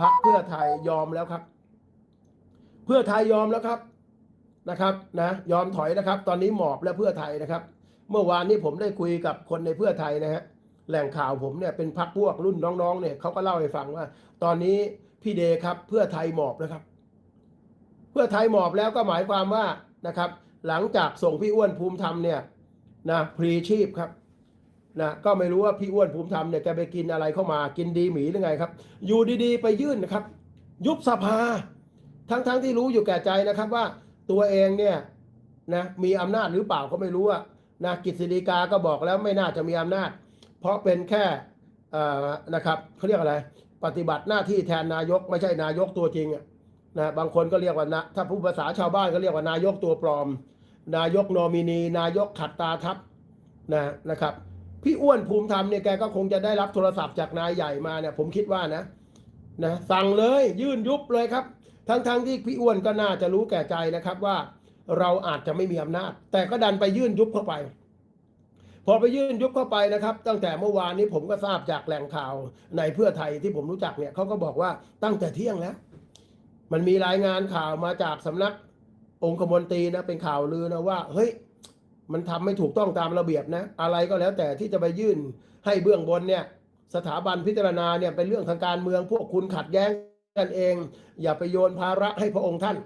พักเพื่อไทยยอมแล้วครับ เพื่อไทยยอมแล้วครับนะครับนะยอมถอยนะครับ ตอนนี้หมอบและเพื่อไทยนะครับ เมื่อวานนี้ผมได้คุยกับคนในเพื่อไทยนะฮะแหล่งข่าวผมเนี่ยเป็นพักพวกรุ่นน้องๆเนี่ยเขาก็เล่าให้ฟังว่า ตอนนี้พี่เดครับเพื่อไทยหมอบนะครับ เพื่อไทยหมอบแล้วก็หมายความว่านะครับ หลังจากส่งพี่อ้วนภูมิธรรมเนี่ยนะพรีชีพครับ นะก็ไม่รู้ว่าพี่อ้วนภูมิธรรมเนี่ยแกไปกินอะไรเข้ามากินดีหมีหรือไงครับ อยู่ดีๆ ไปยื่นนะครับ ยุบสภา ทั้งๆที่รู้อยู่แก่ใจนะครับว่าตัวเองเนี่ยนะมีอำนาจหรือเปล่าก็ไม่รู้อะนะกฤษฎีกาก็บอกแล้วไม่น่าจะมีอำนาจ เพราะเป็นแค่นะครับเขาเรียกอะไร ปฏิบัติหน้าที่แทนนายกไม่ใช่นายกตัวจริงนะบางคนก็เรียกว่านะถ้าผู้ภาษาชาวบ้านก็เรียกว่านายกตัวปลอม นายกโนมินี นายกขัดตาทับนะนะครับ พี่อ้วนภูมิธรรมเนี่ยแกก็คงจะได้รับโทรศัพท์จากนายใหญ่มาเนี่ยผมคิดว่านะนะสั่งเลยยื่นยุบเลยครับ ทั้งๆทที่พี่อ้วนก็น่าจะรู้แก่ใจนะครับว่าเราอาจจะไม่มีอำนาจ แต่ก็ดันไปยื่นยุบเข้าไป พอไปยื่นยุบเข้าไปนะครับ ตั้งแต่เมื่อวานนี้ผมก็ทราบจากแหล่งข่าวในเพื่อไทยที่ผมรู้จักเนี่ยเขาก็บอกว่าตั้งแต่เที่ยงแล้ว มันมีรายงานข่าวมาจากสำนักองคมนตรีนะเป็นข่าวลือนะว่า เฮ้ย มันทำไม่ถูกต้องตามระเบียบนะ อะไรก็แล้วแต่ที่จะไปยื่นให้เบื้องบนเนี่ยสถาบันพิจารณาเนี่ยเป็นเรื่องทางการเมืองพวกคุณขัดแย้งกันเอง อย่าไปโยนภาระให้พระองค์ท่าน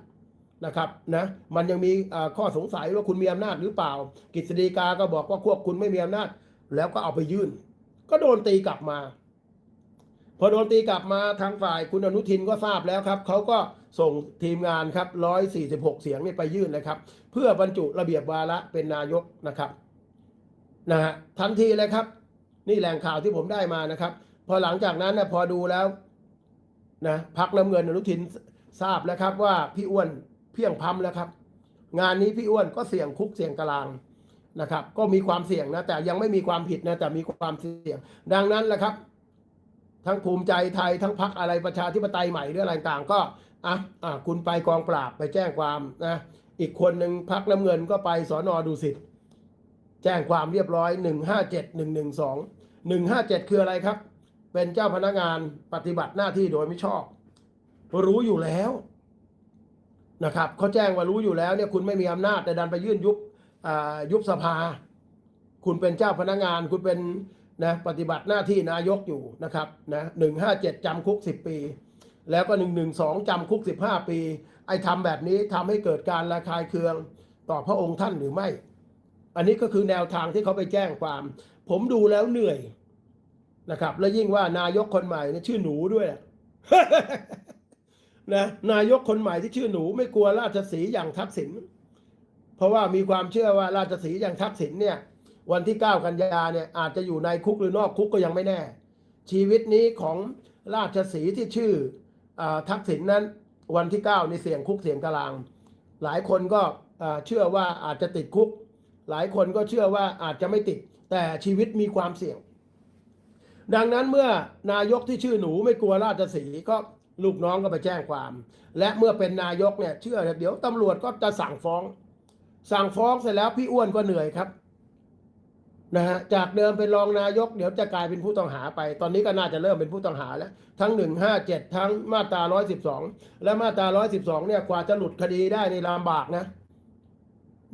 นะครับนะมันยังมีข้อสงสัยว่าคุณมีอำนาจหรือเปล่ากฤษฎีกาก็บอกว่าพวกคุณไม่มีอำนาจ แล้วก็เอาไปยื่น ก็โดนตีกลับมา พอโดนตีกลับมาทางฝ่ายคุณอนุทินก็ทราบแล้วครับเขาก็ส่งทีมงานครับ 146 เสียงนี่ไปยื่นนะครับ เพื่อบรรจุระเบียบวาระเป็นนายกนะครับนะฮะทันทีเลยครับ นี่แหล่งข่าวที่ผมได้มานะครับ พอหลังจากนั้นนะพอดูแล้วนะพักน้ำเงินอนุทินทราบแล้วครับว่าพี่อ้วนเพียงพำแล้วครับ งานนี้พี่อ้วนก็เสี่ยงคุกเสี่ยงตารางนะครับ ก็มีความเสี่ยงนะแต่ยังไม่มีความผิดนะแต่มีความเสี่ยง ดังนั้นแหละครับ ทั้งภูมิใจไทยทั้งพักอะไรประชาธิปไตยใหม่หรืออะไรต่างก็อะอะคุณไปกองปราบไปแจ้งความนะอีกคนหนึ่งพักน้ำเงินก็ไปสอนอดูสิตแจ้งความเรียบร้อย157 112 157คืออะไรครับ เป็นเจ้าพนักงานปฏิบัติหน้าที่โดยไม่ชอบ รู้อยู่แล้วนะครับเขาแจ้งว่ารู้อยู่แล้วเนี่ยคุณไม่มีอำนาจแต่ดันไปยื่นยุบอ่ายุบสภา คุณเป็นเจ้าพนักงาน คุณเป็น นะปฏิบัติหน้าที่นายกอยู่นะครับนะหนึ่งห้าเจ็ดจำคุกสิบปี แล้วก็หนึ่งหนึ่งสองจำคุกสิบห้าปี ไอ้ทำแบบนี้ทำให้เกิดการระคายเคืองต่อพระองค์ท่านหรือไม่ อันนี้ก็คือแนวทางที่เขาไปแจ้งความ ผมดูแล้วเหนื่อยนะครับ และยิ่งว่านายกคนใหม่เนี่ยชื่อหนูด้วยนะนายกคนใหม่ที่ชื่อหนูไม่กลัวราชสีอย่างทักษิณเพราะว่ามีความเชื่อว่าราชสีอย่างทักษิณเนี่ย วันที่ 9 กันยาเนี่ยอาจจะอยู่ในคุกหรือนอกคุกก็ยังไม่แน่ ชีวิตนี้ของราชสีที่ชื่ออทักษิณนนั้นวันที่9ในเสี่ยงคุกเสี่ยงตาราง หลายคนก็เชื่อว่าอาจจะติดคุก หลายคนก็เชื่อว่าอาจจะไม่ติด แต่ชีวิตมีความเสี่ยง ดังนั้นเมื่อนายกที่ชื่อหนูไม่กลัวราชสีก็ลูกน้องก็ไปแจ้งความ และเมื่อเป็นนายกเนี่ยเชื่อเดี๋ยวตำรวจก็จะสั่งฟ้อง สั่งฟ้องเสร็จแล้วพี่อ้วนก็เหนื่อยครับ นะฮะจากเดิมเป็นรองนายกเดี๋ยวจะกลายเป็นผู้ต้องหาไป ตอนนี้ก็น่าจะเริ่มเป็นผู้ต้องหาแล้ว ทั้ง 157 ทั้งมาตรา 112 และมาตรา 112 เนี่ยกว่าจะหลุดคดีได้ในลำบากนะ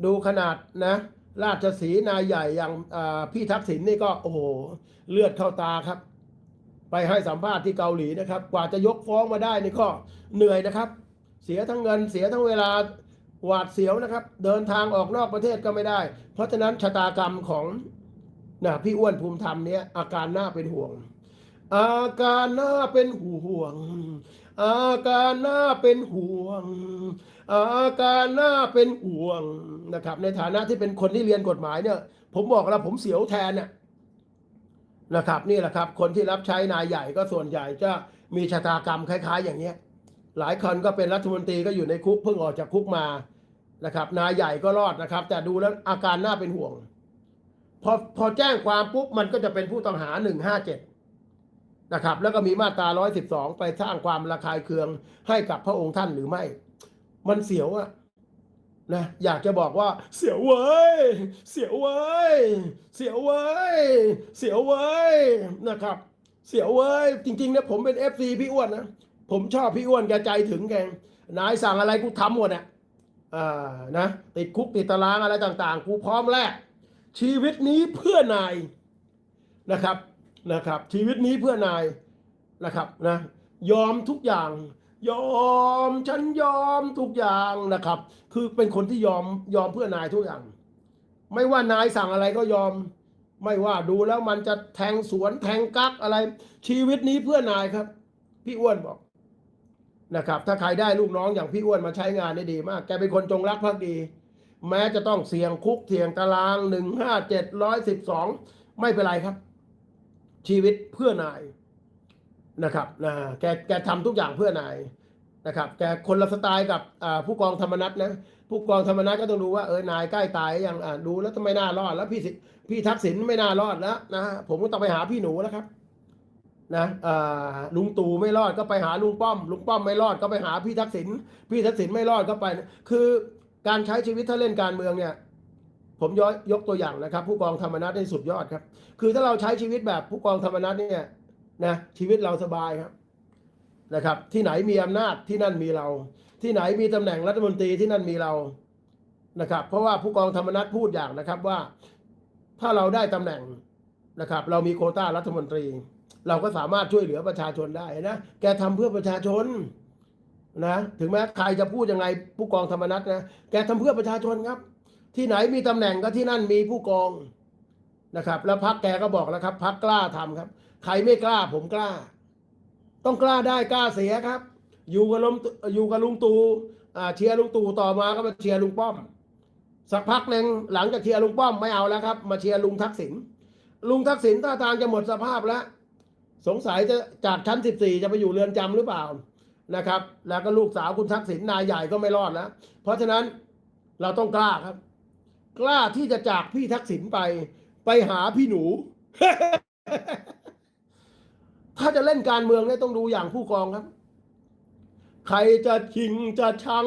ดูขนาดนะ ราชสีนายใหญ่อย่างพี่ทักษิณนี่ก็โอ้โหเลือดเข้าตาครับ ไปให้สัมภาษณ์ที่เกาหลีนะครับ กว่าจะยกฟ้องมาได้นี่ก็เหนื่อยนะครับ เสียทั้งเงินเสียทั้งเวลาหวาดเสียวนะครับ เดินทางออกนอกประเทศก็ไม่ได้ เพราะฉะนั้นชะตากรรมของ นะพี่อ้วนภูมิธรรมเนี้ยอาการน่าเป็นห่วง อาการน่าเป็นห่วง อาการน่าเป็นห่วง อาการน่าเป็นห่วงนะครับ ในฐานะที่เป็นคนที่เรียนกฎหมายเนี่ย ผมบอกแล้วผมเสียวแทนเนี่ยนะครับนี่แหละครับ คนที่รับใช้นายใหญ่ก็ส่วนใหญ่จะมีชะตากรรมคล้าย ๆ อย่างเนี้ย หลายคนก็เป็นรัฐมนตรีก็อยู่ในคุกเพิ่งออกจากคุกมานะครับ นายใหญ่ก็รอดนะครับ แต่ดูแล้วอาการน่าเป็นห่วง พอพอแจ้งความปุ๊บมันก็จะเป็นผู้ต้องหาหนึ่งห้าเจ็ดนะครับ แล้วก็มีมาตราร้อยสิบสองไปสร้างความระคายเคืองให้กับพระองค์ท่านหรือไม่ มันเสียวอะนะอยากจะบอกว่า เสียวเว้ย เสียวเว้ย เสียวเว้ย เสียวเว้ยนะครับ เสียวเว้ย จริงๆนะผมเป็นเอฟซีพี่อ้วนนะผมชอบพี่อ้วนแกใจถึงแกนายสั่งอะไรกูทำหมดอะอ่านะติดคุกติดตารางอะไรต่าง ๆ กูพร้อมแลก ชีวิตนี้เพื่อนายนะครับนะครับ ชีวิตนี้เพื่อนายนะครับนะยอมทุกอย่าง ยอมฉันยอมทุกอย่างนะครับ คือเป็นคนที่ยอมยอมเพื่อนายทุกอย่าง ไม่ว่านายสั่งอะไรก็ยอม ไม่ว่าดูแล้วมันจะแทงสวนแทงกักอะไร ชีวิตนี้เพื่อนายครับ พี่อ้วนบอกนะครับ ถ้าใครได้ลูกน้องอย่างพี่อ้วนมาใช้งานได้ดีมาก แกเป็นคนจงรักภักดี แม้จะต้องเสี่ยงคุกเสี่ยงตารางหนึ่งห้าเจ็ดร้อยสิบสองไม่เป็นไรครับ ชีวิตเพื่อนายนะครับนะแกแกทำทุกอย่างเพื่อนายนะครับแกคนละสไตล์กับผู้กองธรรมนัฐนะผู้กองธรรมนัฐก็ต้องดูว่าเออนายใกล้ตายยังอ่าดูแล้วทำไมน่ารอด แล้วพี่สิพี่ทักษิณไม่น่ารอดแล้วนะผมก็ต้องไปหาพี่หนูแล้วครับนะลุงตู่ไม่รอดก็ไปหาลุงป้อม ลุงป้อมไม่รอดก็ไปหาพี่ทักษิณพี่ทักษิณไม่รอดก็ไป คือ การใช้ชีวิตถ้าเล่นการเมืองเนี่ย ผมย้อยยกตัวอย่างนะครับ ผู้กองธรรมนัฐได้สุดยอดครับ คือถ้าเราใช้ชีวิตแบบผู้กองธรรมนัฐเนี่ยนะชีวิตเราสบายครับนะครับ ที่ไหนมีอำนาจที่นั่นมีเรา ที่ไหนมีตำแหน่งรัฐมนตรีที่นั่นมีเรานะครับ เพราะว่าผู้กองธรรมนัฐพูดอย่างนะครับว่าถ้าเราได้ตำแหน่งนะครับ เรามีโคต้ารัฐมนตรี เราก็สามารถช่วยเหลือประชาชนได้นะแกทำเพื่อประชาชน นะถึงแม้ใครจะพูดยังไงผู้กองธรรมนัฐนะแกทำเพื่อประชาชนครับ ที่ไหนมีตำแหน่งก็ที่นั่นมีผู้กองนะครับ แล้วพักแกก็บอกแล้วครับพักกล้าทำครับ ใครไม่กล้าผมกล้า ต้องกล้าได้กล้าเสียครับ อยู่กับลุงอยู่กับลุงตู่อ่าเชียร์ลุงตู่ต่อมาก็มาเชียร์ลุงป้อม สักพักหนึ่งหลังจากเชียร์ลุงป้อมไม่เอาแล้วครับ มาเชียร์ลุงทักษิณลุงทักษิณท่าทางจะหมดสภาพแล้ว สงสัยจะจากชั้น14จะไปอยู่เรือนจำหรือเปล่า นะครับ แล้วก็ลูกสาวคุณทักษิณนายใหญ่ก็ไม่รอดแล้ว เพราะฉะนั้นเราต้องกล้าครับ กล้าที่จะจากพี่ทักษิณไป ไปหาพี่หนู ถ้าจะเล่นการเมืองเนี่ยต้องดูอย่างผู้กองครับ ใครจะชิงจะชัง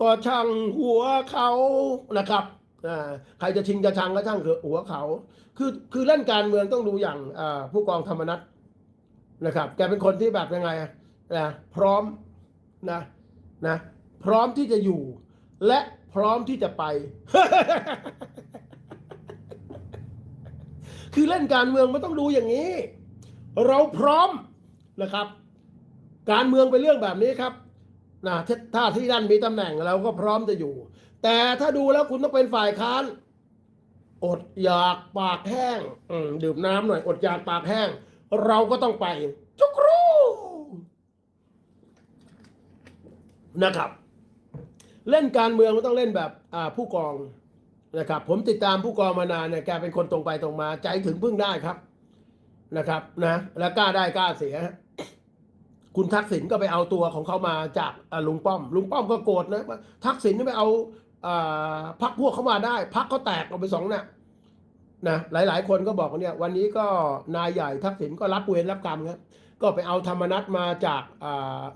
ก็ช่างหัวเขานะครับใครจะชิงจะชังก็ช่างหัวเขา คือคือเล่นการเมืองต้องดูอย่างผู้กองธรรมนัฐนะครับ แกเป็นคนที่แบบยังไง นะพร้อมนะนะพร้อมที่จะอยู่ และพร้อมที่จะไป คือเล่นการเมืองมันต้องดูอย่างนี้ เราพร้อมนะครับ การเมืองเป็นเรื่องแบบนี้ครับนะถ้าที่นั่นมีตำแหน่งเราก็พร้อมจะอยู่ แต่ถ้าดูแล้วคุณต้องเป็นฝ่ายค้าน อดอยากปากแห้งดื่มน้ำหน่อย อดอยากปากแห้ง เราก็ต้องไปจุกรู นะครับ เล่นการเมืองมันต้องเล่นแบบผู้กองนะครับ ผมติดตามผู้กองมานานเนี่ยแกเป็นคนตรงไปตรงมา ใจถึงพึ่งได้ครับนะครับนะแล้วกล้าได้กล้าเสีย คุณทักษิณก็ไปเอาตัวของเขามาจากลุงป้อม ลุงป้อมก็โกรธนะทักษิณนี่ไปเอาอพักพวกเขามาได้พักเขาแตกออกไปสองเนี่ยนะหลาย ๆ คนก็บอกว่าเนี่ยวันนี้ก็นายใหญ่ทักษิณก็รับเวรรับกรรมครับก็ไปเอาธรรมนัตมาจาก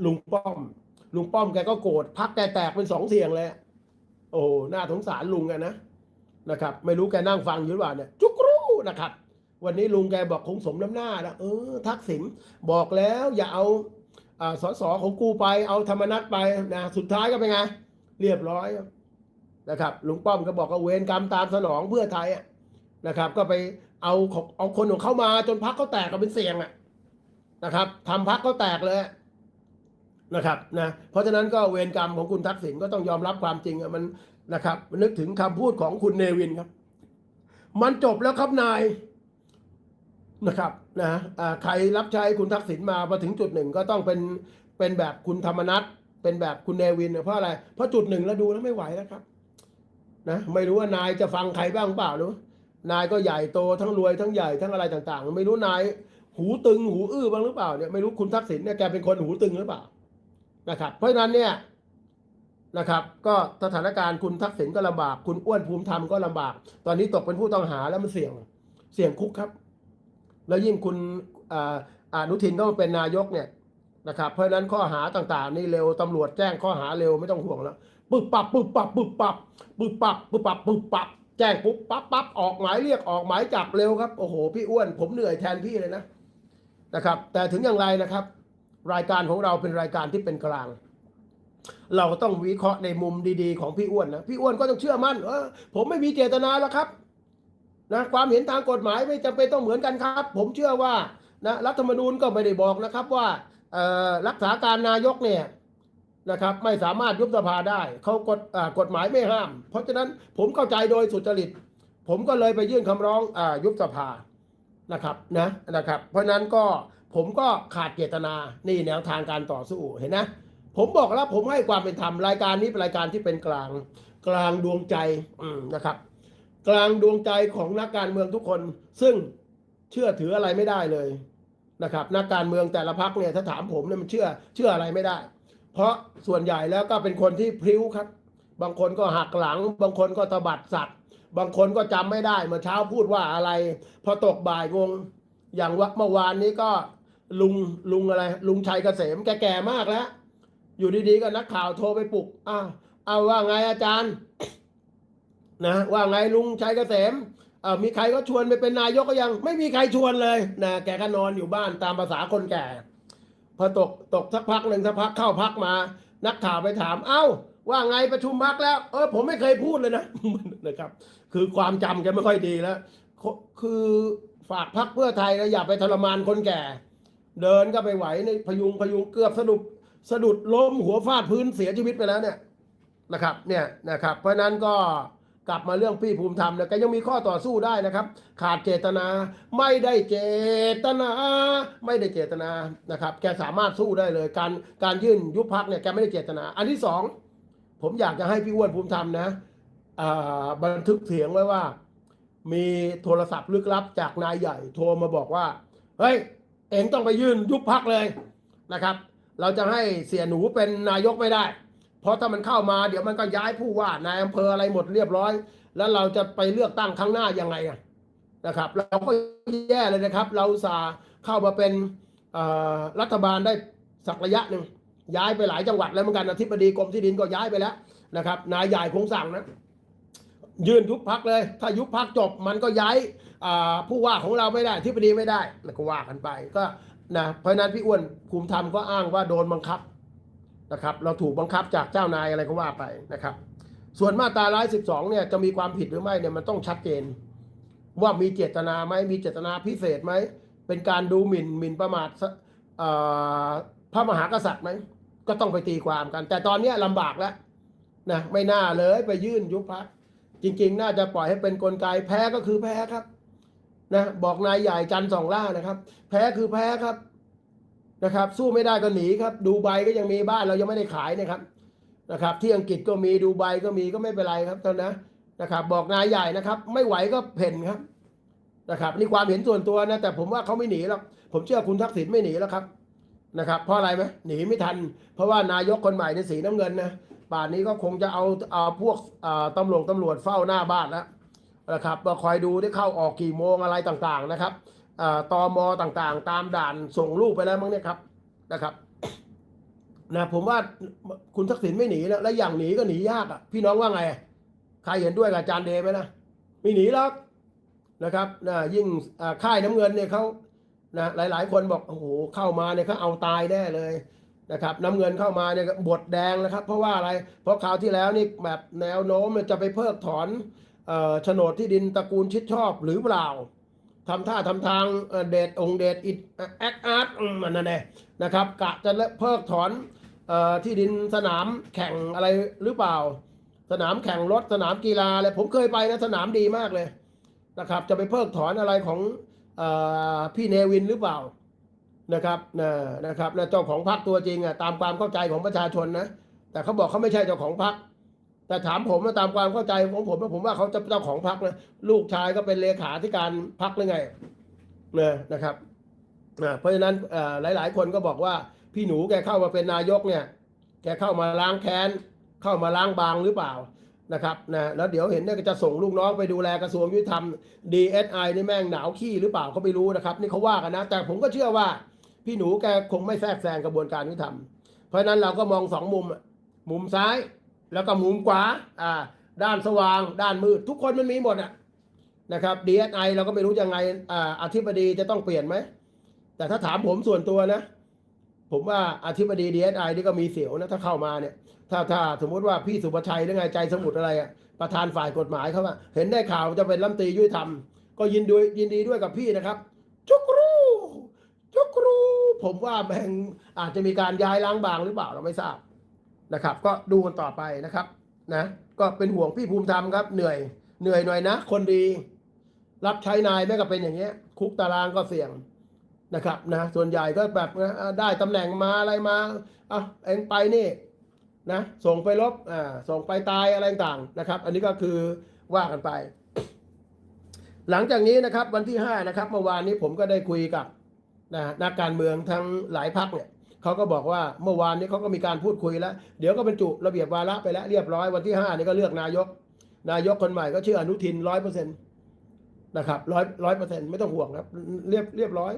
ลุงป้อม ลุงป้อมแกก็โกรธพักแกแตกเป็นสองเสียงเลย โอ้หน่าสงสารลุงแกนะนะครับ ไม่รู้แกนั่งฟังอยู่หรือเปล่าเนี่ยจุกรูนะครับ วันนี้ลุงแกบอกคงสมน้ำหน้าแล้วเออ ทักษิณบอกแล้วอย่าเอาอ่าสสของกูไปเอาธรรมนัตไปนะสุดท้ายก็เป็นไง เรียบร้อยนะครับลุงป้อมก็บอกว่าเวรกรรมตามสนองเพื่อไทยนะครับ ก็ไปเอาของเอาคนของเขามาจนพักเขาแตกก็เป็นเสียงอะนะครับทำพักเขาแตกเลย นะครับนะเพราะฉะนั้นก็เวรกรรมของคุณทักษิณก็ต้องยอมรับความจริงมันนะครับ นึกถึงคำพูดของคุณเนวินครับ มันจบแล้วครับนายนะครับนะใครรับใช้คุณทักษิณมาพอถึงจุดหนึ่งก็ต้องเป็นเป็นแบบคุณธรรมนัทเป็นแบบคุณเนวินเนี่ยเพราะอะไร เพราะจุดหนึ่งแล้วดูแล้วไม่ไหวแล้วครับนะไม่รู้ว่านายจะฟังใครบ้างเปล่ารู้นายก็ใหญ่โตทั้งรวยทั้งใหญ่ทั้งอะไรต่าง ๆ ไม่รู้นายหูตึงหูอื้อบ้างหรือเปล่าเนี่ยไม่รู้คุณทักษิณเนี่ยแกเป็นคนหูตึงหรือเปล่า นะครับ เพราะฉะนั้นเนี่ยนะครับ ก็สถานการณ์คุณทักษิณก็ลำบาก คุณอ้วนภูมิธรรมก็ลำบาก ตอนนี้ตกเป็นผู้ต้องหาแล้วมันเสี่ยงเสี่ยงคุกครับ แล้วยิ่งคุณอนุทินก็มาเป็นนายกเนี่ยนะครับเพราะฉะนั้นข้อหาต่างๆ นี่เร็วตำรวจแจ้งข้อหาเร็วไม่ต้องห่วงแล้วปึ๊บปับปึ๊บปับปึ๊บปับปึ๊บปับปึ๊บปับปึ๊บปับแจ้งปุ๊บปั๊บปั๊บออกหมายเรียกออกหมายจับเร็วครับโอ้โหพี่อ้วน ผมเหนื่อยแทนพี่เลยนะนะครับ แต่ถึงอย่างไรนะครับ รายการของเราเป็นรายการที่เป็นกลาง เราก็ต้องวิเคราะห์ในมุมดีๆ ของพี่อ้วนนะพี่อ้วนก็ต้องเชื่อมั่นเออผมไม่มีเจตนาแล้วครับนะความเห็นทางกฎหมายไม่จำเป็นต้องเหมือนกันครับ ผมเชื่อว่านะรัฐธรรมนูญก็ไม่ได้บอกนะครับว่าเอ่อรักษาการนายกเนี่ยนะครับไม่สามารถยุบสภาได้เขากฎกฎหมายไม่ห้าม เพราะฉะนั้นผมเข้าใจโดยสุจริต ผมก็เลยไปยื่นคำร้องอายุบสภานะครับนะนะครับ เพราะฉะนั้นก็ ผมก็ขาดเจตนานี่แนวทางการต่อสู้เห็นนะ ผมบอกแล้วผมให้ความเป็นธรรมรายการนี้เป็นรายการที่เป็นกลางกลางดวงใจนะครับ กลางดวงใจของนักการเมืองทุกคน ซึ่งเชื่อถืออะไรไม่ได้เลยนะครับ นักการเมืองแต่ละพักเนี่ยถ้าถามผมเนี่ยมันเชื่อเชื่ออะไรไม่ได้ เพราะส่วนใหญ่แล้วก็เป็นคนที่พริ้วครับ บางคนก็หักหลัง บางคนก็ตบัดสัตว์บางคนก็จำไม่ได้เมื่อเช้าพูดว่าอะไร พอตกบ่ายงงอย่างว่าเมื่อวานนี้ก็ ลุงลุงอะไร ลุงชัยเกษมแกแก่มากแล้ว อยู่ดีๆก็นักข่าวโทรไปปลุกอ้าวเอาว่าไงอาจารย์ นะ ว่าไงลุงชัยเกษมเออมีใครก็ชวนไปเป็นนายกก็ยัง ไม่มีใครชวนเลยนะแกก็นอนอยู่บ้านตามภาษาคนแก่ พอตกตกสักพักหนึ่งสักพักเข้าพักมา นักข่าวไปถาม เอ้า ว่าไงประชุมพักแล้ว เออผมไม่เคยพูดเลยนะนะครับ คือความจำแกไม่ค่อยดีแล้วคือฝากพักเพื่อไทยนะอย่าไปทรมานคนแก่ เดินก็ไปไหวในพยุงพยุงเกือบสะดุดสะดุดล้มหัวฟาดพื้นเสียชีวิตไปแล้วเนี่ยนะครับเนี่ยนะครับ เพราะนั้นก็กลับมาเรื่องพี่ภูมิธรรมเนี่ยแกยังมีข้อต่อสู้ได้นะครับ ขาดเจตนาไม่ได้เจตนา ไม่ได้เจตนานะครับ แกสามารถสู้ได้เลย การการยื่นยุบพักเนี่ยแกไม่ได้เจตนา อันที่สองผมอยากจะให้พี่อ้วนภูมิธรรมนะบันทึกเสียงไว้ว่า มีโทรศัพท์ลึกลับจากนายใหญ่โทรมาบอกว่า เฮ้ย เองต้องไปยื่นยุบพักเลยนะครับ เราจะให้เสียหนูเป็นนายกไม่ได้ เพราะถ้ามันเข้ามาเดี๋ยวมันก็ย้ายผู้ว่านายอำเภออะไรหมดเรียบร้อย แล้วเราจะไปเลือกตั้งครั้งหน้ายังไงนะครับ เราก็แย่เลยนะครับ เราสาเข้ามาเป็นรัฐบาลได้สักระยะหนึ่งย้ายไปหลายจังหวัดแล้วเหมือนกันอธิบดีกรมที่ดินก็ย้ายไปแล้วนะครับ นายใหญ่คงสั่งนะ ยื่นยุบพักเลย ถ้ายุบพักจบมันก็ย้ายผู้ว่าของเราไม่ได้ที่ปดีไม่ได้แล้วก็ว่ากันไปก็นะเพราะนั้นพี่อ้วนภูมิธรรมก็อ้างว่าโดนบังคับนะครับ เราถูกบังคับจากเจ้านายอะไรก็ว่าไปนะครับ ส่วนมาตราร้ายสิบสองเนี่ยจะมีความผิดหรือไม่เนี่ยมันต้องชัดเจน ว่ามีเจตนาไหมมีเจตนาพิเศษไหมเป็นการดูหมิ่นหมิ่นประมาทพระมหากษัตริย์ไหมก็ต้องไปตีความกัน แต่ตอนนี้ลำบากแล้วนะไม่น่าเลยไปยื่นยุบพัก จริง ๆ น่าจะปล่อยให้เป็นนกลไกแพ้ก็คือแพ้ครับ นะบอกนายใหญ่จันสองล่านะครับ แพ้คือแพ้ครับนะครับ สู้ไม่ได้ก็หนีครับ ดูไบก็ยังมีบ้านเรายังไม่ได้ขายนะครับนะครับ ที่อังกฤษก็มีดูไบก็มีก็ไม่เป็นไรครับตอนนะนะครับ บอกนายใหญ่นะครับ ไม่ไหวก็เพ่นครับนะครับนี่ความเห็นส่วนตัวนะแต่ผมว่าเขาไม่หนีหรอกผมเชื่อคุณทักษิณไม่หนีแล้วครับนะครับ เพราะอะไรไหมหนีไม่ทัน เพราะว่านายกคนใหม่ในสีน้ำเงินนะ ป่านนี้ก็คงจะเอาเอาพวกตำรวจตำรวจเฝ้าหน้าบ้านแล้วนะครับมาคอยดูได้เข้าออกกี่โมงอะไรต่างๆนะครับตอมอต่างๆ ตามด่านส่งลูกไปแล้วมั้งเนี่ยครับนะครับนะผมว่าคุณทักษิณไม่หนีแล้วและอย่างหนีก็หนียากอะพี่น้องว่าไง ใครเห็นด้วยกับอาจารย์เดย์ไหมนะไม่หนีหรอกนะครับนะยิ่งค่ายน้ำเงินเนี่ยเขานะหลาย ๆ คนบอกโอ้โหเข้ามาเนี่ยเขาเอาตายแน่เลย นะครับน้ำเงินเข้ามาเนี่ยบทแดงนะครับ เพราะว่าอะไร เพราะคราวที่แล้วนี่แบบแนวโน้มจะไปเพิกถอนโฉนดที่ดินตระกูลชิดชอบหรือเปล่าทำท่าทำทางเดดองเดดอิดแอคอาร์ตมันนั่นแหละนะครับกะจะเพิกถอนอที่ดินสนามแข่งอะไรหรือเปล่า สนามแข่งรถสนามกีฬาอะไรผมเคยไปนะสนามดีมากเลยนะครับ จะไปเพิกถอนอะไรของอพี่เนวินหรือเปล่า นะครับนะนะครับนะเจ้าของพรรคตัวจริงอะตามความเข้าใจของประชาชนนะแต่เขาบอกเขาไม่ใช่เจ้าของพรรคแต่ถามผมนะตามความเข้าใจของผมนะผมว่าเขาจะเจ้าของพรรคนะลูกชายก็เป็นเลขาธิการพรรคหรือไงนะนะครับนะเพราะฉะนั้นเอ่อหลายๆคนก็บอกว่าพี่หนูแกเข้ามาเป็นนายกเนี่ยแกเข้ามาล้างแค้นเข้ามาล้างบางหรือเปล่านะครับนะแล้วเดี๋ยวเห็นเนี่ยจะส่งลูกน้องไปดูแลกระทรวงยุติธรรม DSI นี่แม่งหนาวขี้หรือเปล่าเขาไม่รู้นะครับ นี่เขาว่ากันนะ แต่ผมก็เชื่อว่า พี่หนูแกคงไม่แทรกแซงกระบวนการยุติธรรม เพราะฉะนั้นเราก็มองสองมุมอะมุมซ้ายแล้วก็มุมขวาอ่า ด้านสว่าง ด้านมืด ทุกคนมันมีหมดอะนะครับ DSI เราก็ไม่รู้ยังไงอ่าอธิบดีจะต้องเปลี่ยนไหม แต่ถ้าถามผมส่วนตัวนะ ผมว่าอธิบดีดีเอไอนี่ก็มีเสียวนะ ถ้าเข้ามาเนี่ย ถ้าถ้าสมมติว่าพี่สุประชัยหรือไงใจสมุทรอะไรอะประธานฝ่ายกฎหมายเขาว่าเห็นได้ข่าวจะเป็นรัฐมนตรียุติธรรม ก็ยินดียินดีด้วยกับพี่นะครับ จุกร ผมว่าแม่งอาจจะมีการย้ายล้างบางหรือเปล่าเราไม่ทราบนะครับ ก็ดูกันต่อไปนะครับนะก็เป็นห่วงพี่ภูมิธรรมครับ เหนื่อย เหนื่อยหน่อยนะ คนดี รับใช้นายแม่ก็เป็นอย่างเงี้ย คุกตารางก็เสี่ยงนะครับนะส่วนใหญ่ก็แบบได้ตำแหน่งมาอะไรมาอะเองไปนี่นะส่งไปลบอ่าส่งไปตายอะไรต่างๆนะครับ อันนี้ก็คือว่ากันไป หลังจากนี้นะครับวันที่ห้านะครับเมื่อวานนี้ผมก็ได้คุยกับ นะนักการเมืองทั้งหลายพักเนี่ยเขาก็บอกว่าเมื่อวานนี้เขาก็มีการพูดคุยแล้ว เดี๋ยวก็บรรจุระเบียบวาระไปแล้วเรียบร้อยวันที่ห้านี่ก็เลือกนายก นายกคนใหม่ก็ชื่ออนุทินร้อยเปอร์เซ็นต์นะครับร้อยร้อยเปอร์เซ็นต์ไม่ต้องห่วงครับ เรียบเรียบร้อย